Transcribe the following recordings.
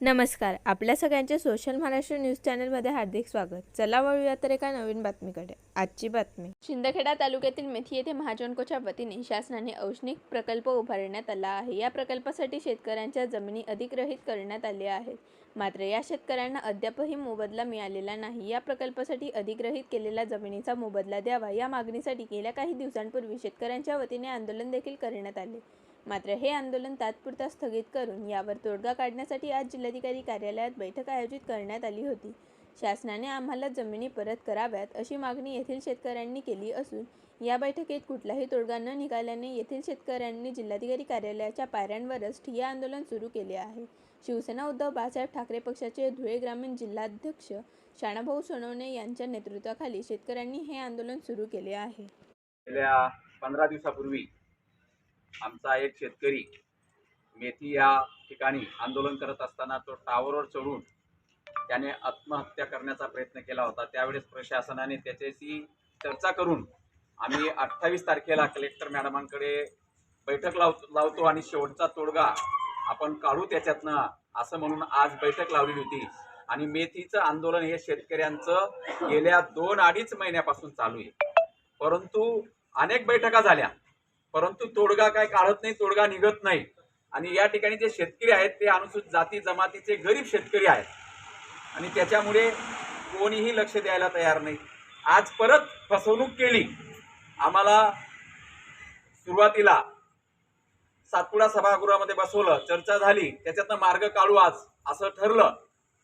नमस्कार आपल्या सगळ्यांचे सोशल महाराष्ट्र न्यूज चॅनलमध्ये हार्दिक स्वागत. चला वळूया तर एका नवीन बातमीकडे. आजची बातमी. शिंदखेडा तालुक्यातील मेथी येथे महाजनकोच्या वतीने शासनाने औष्णिक प्रकल्प उभारण्यात आला आहे. या प्रकल्पासाठी शेतकऱ्यांच्या जमिनी अधिग्रहित करण्यात आल्या आहेत. मात्र या शेतकऱ्यांना अद्यापही मोबदला मिळालेला नाही. या प्रकल्पासाठी अधिग्रहित केलेल्या जमिनीचा मोबदला द्यावा या मागणीसाठी गेल्या काही दिवसांपूर्वी शेतकऱ्यांच्या वतीने आंदोलन देखील करण्यात आले. मात्र हे आंदोलन तात्पुरता स्थगित करून यावर तोडगा काढण्यासाठी आज जिल्हाधिकारी कार्यालयात बैठक आयोजित करण्यात आली होती. शासनाने आम्हाला जमिनी परत कराव्यात अशी मागणी येथील शेतकऱ्यांनी केली असून या बैठकीत कुठलाही तोडगा न निघाल्याने येथील शेतकऱ्यांनी जिल्हाधिकारी कार्यालयाच्या पायऱ्यांवरच ठिय्या आंदोलन सुरू केले आहे. शिवसेना उद्धव बाळासाहेब ठाकरे पक्षाचे धुळे ग्रामीण जिल्हाध्यक्ष शाणाभाऊ सोनवणे यांच्या नेतृत्वाखाली शेतकऱ्यांनी हे आंदोलन सुरू केले आहे. गेल्या पंधरा दिवसापूर्वी आमचा एक शेतकरी मेथी या ठिकाणी आंदोलन करत असताना तो टावरवर चढून त्याने आत्महत्या करण्याचा प्रयत्न केला होता. त्यावेळेस प्रशासनाने त्याच्याशी चर्चा करून आम्ही अठ्ठावीस तारखेला कलेक्टर मॅडमांकडे बैठक लाव लावतो आणि शेवटचा तोडगा आपण काढू त्याच्यातनं असं म्हणून आज बैठक लावलेली होती. आणि मेथीचं आंदोलन हे शेतकऱ्यांचं गेल्या दोन अडीच महिन्यापासून चालू आहे. परंतु अनेक बैठका झाल्या. परंतु तोडगा काय काढत नाही तोडगा निघत नाही. आणि या ठिकाणी जे शेतकरी आहेत ते अनुसूचित जाती जमातीचे गरीब शेतकरी आहेत. आणि त्याच्यामुळे कोणीही लक्ष द्यायला तयार नाही. आज परत फसवणूक केली. आम्हाला सुरुवातीला सातपुडा सभागृहामध्ये बसवलं चर्चा झाली. त्याच्यातनं मार्ग काढू आज असं ठरलं.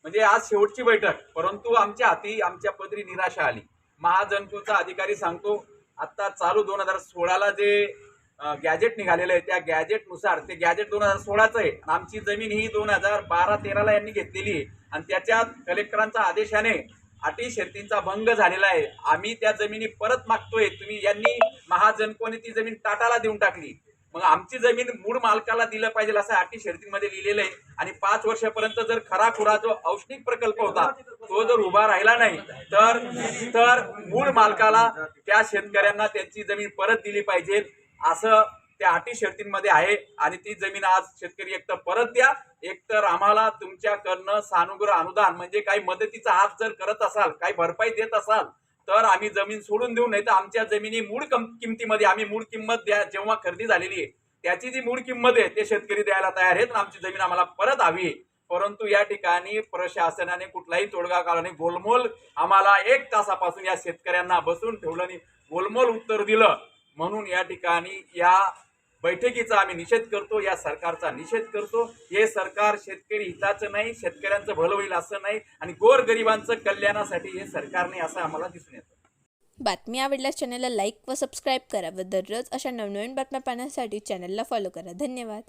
म्हणजे आज शेवटची बैठक. परंतु आमच्या हाती आमच्या पदरी निराशा आली. महाजनकोचा अधिकारी सांगतो आत्ता चालू दोन हजार सोळाला जे गॅजेट निघालेलं आहे. त्या गॅजेटनुसार ते गॅजेट दोन हजार सोळाचं आहे. आणि आमची जमीन ही दोन हजार बारा तेराला यांनी घेतलेली आहे. आणि त्याच्यात कलेक्टरांच्या आदेशाने अटी शर्तींचा भंग झालेला आहे. आम्ही त्या जमिनी परत मागतोय. तुम्ही यांनी महाजनकोने ती जमीन टाटाला देऊन टाकली. मग आमची जमीन मूळ मालकाला दिलं पाहिजे असं अटी शर्तींमध्ये लिहिलेलं आहे. आणि पाच वर्षापर्यंत जर खरा खुरा जो औष्णिक प्रकल्प होता तो जर उभा राहिला नाही तर तर मूळ मालकाला त्या शेतकऱ्यांना त्यांची जमीन परत दिली पाहिजे. असं त्या अटी शर्तींमध्ये आहे आणि ती जमीन आज शेतकरी एकतर परत द्या एक तर आम्हाला तुमच्याकडनं सानुग्रह अनुदान म्हणजे काही मदतीचा हात जर करत असाल काही भरपाई देत असाल तर आम्ही जमीन सोडून देऊ नाही तर आमच्या जमिनी मूळ कम किमतीमध्ये आम्ही मूळ किंमत द्या जेव्हा खरेदी झालेली आहे. त्याची जी मूळ किंमत आहे ते शेतकरी द्यायला तयार आहेत आमची जमीन आम्हाला परत हवी आहे. परंतु या ठिकाणी प्रशासनाने कुठलाही तोडगा काढला नाही. गोलमोल आम्हाला एक तासापासून या शेतकऱ्यांना बसून ठेवलं नाही. गोलमोल उत्तर दिलं. म्हणून या ठिकाणी या बैठकीचा आम्ही निषेध करतो या सरकारचा निषेध करतो. हे सरकार शेतकरी हिताचं नाही शेतकऱ्यांचं भलं होईल असं नाही आणि गोरगरिबांचं कल्याणासाठी हे सरकार नाही असं आम्हाला दिसून येतं. बातमी आवडल्यास चॅनलला लाईक व सबस्क्राईब करा व दररोज अशा नवनवीन बातम्या पाहण्यासाठी चॅनलला फॉलो करा. धन्यवाद.